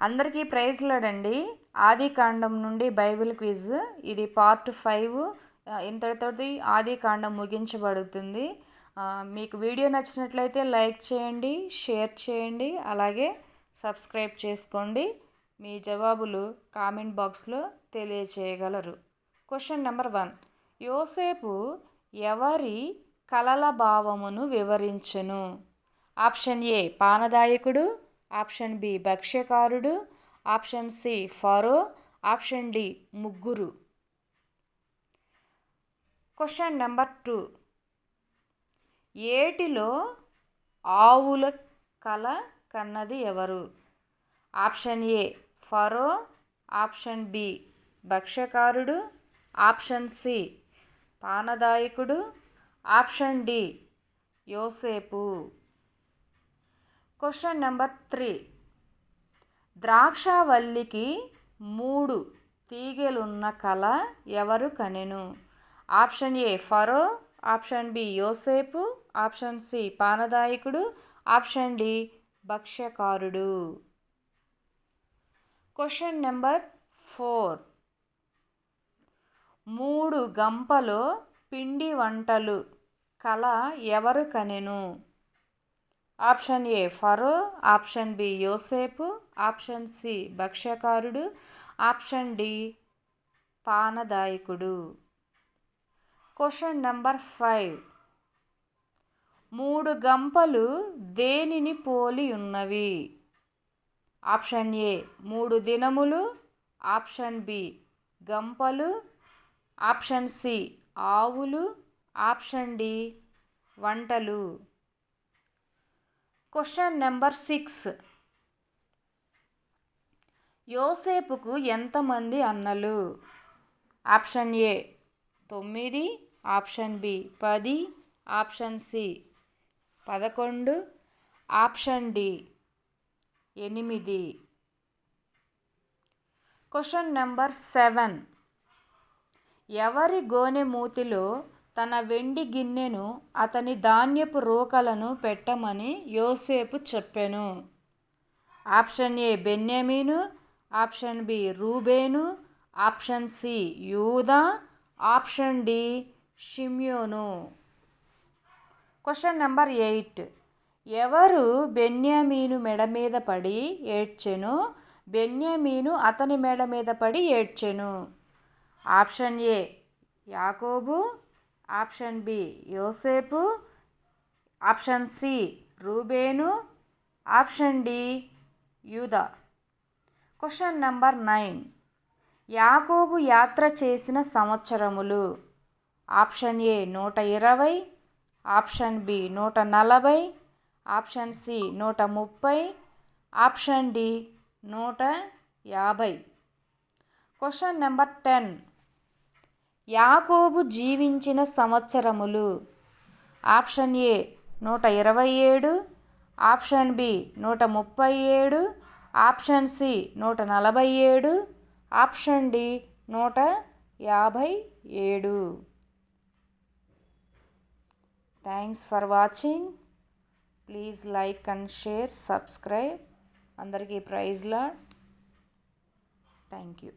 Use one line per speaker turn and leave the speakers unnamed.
అందరికీ ప్రైజ్ లాడండి. ఆది కాండం నుండి బైబిల్ క్విజ్. ఇది పార్ట్ ఫైవ్. ఇంతటితోటి ఆది కాండం ముగించబడుతుంది. మీకు వీడియో నచ్చినట్లయితే లైక్ చేయండి షేర్ చేయండి అలాగే సబ్స్క్రైబ్ చేసుకోండి. మీ జవాబులు కామెంట్ బాక్స్లో తెలియచేయగలరు. క్వశ్చన్ నెంబర్ వన్ యోసేపు ఎవరి కలల భావమును వివరించెను? ఆప్షన్ ఏ పానదాయకుడు. Option B భక్ష్యకారుడు option C Pharaoh option D ముగ్గురు. Question number two. ఏటిలో ఆవుల కల కన్నది ఎవరు? Option A Pharaoh option B భక్ష్యకారుడు option C పానదాయకుడు ఆప్షన్ డి యోసేపు. Question number three. ద్రాక్షవల్లికి మూడు తీగెలున్న కళ ఎవరు కనెను? Option A Pharaoh option B యోసేపు ఆప్షన్ సి పానదాయకుడు option D భక్ష్యకారుడు. Question number four. మూడు గంపలో పిండి వంటలు కళ ఎవరు కనెను? Option A Pharaoh option B యోసేపు ఆప్షన్ సి భక్ష్యకారుడు ఆప్షన్ డి పానదాయకుడు. క్వశ్చన్ నెంబర్ ఫైవ్ మూడు గంపలు దేనిని పోలి ఉన్నవి? ఆప్షన్ ఏ మూడు దినములు. ఆప్షన్ బి గంపలు. ఆప్షన్ సి ఆవులు. ఆప్షన్ డి వంటలు. Question number six. యోసేపుకు ఎంతమంది అన్నలు? ఆప్షన్ ఏ తొమ్మిది ఆప్షన్ బి పది ఆప్షన్ సి పదకొండు ఆప్షన్ డి ఎనిమిది. Question number seven. ఎవరి గోనె మూతిలో తన వెండి గిన్నెను అతని ధాన్యపు రోకలను పెట్టమని యోసేపు చెప్పెను. ఆప్షన్ ఏ బెన్యామీను ఆప్షన్ బి రూబేను ఆప్షన్ సి యూదా option D షిమ్యోను. Question number eight. ఎవరు బెన్యామీను మెడ మీద పడి ఏడ్చెను? బెన్యామీను అతని మెడ మీద పడి ఏడ్చెను. ఆప్షన్ ఏ యాకోబు ఆప్షన్ బి యోసేపు ఆప్షన్ సి రూబేను ఆప్షన్ డి యూదా. Question number nine. యాకోబు యాత్ర చేసిన సంవత్సరములు. ఆప్షన్ ఏ నూట ఇరవై ఆప్షన్ బి నూట నలభై ఆప్షన్ సి నూట ముప్పై ఆప్షన్ డి నూట యాభై. Question number ten. యాకోబు జీవించిన సంవత్సరములు. ఆప్షన్ ఏ నూట ఇరవై ఏడు ఆప్షన్ బి నూట ముప్పై ఏడు ఆప్షన్ సి నూట నలభై ఏడు ఆప్షన్ డి నూట యాభై ఏడు. Thanks for watching please like and share subscribe అందరికీ ప్రైజ్లా థ్యాంక్ యూ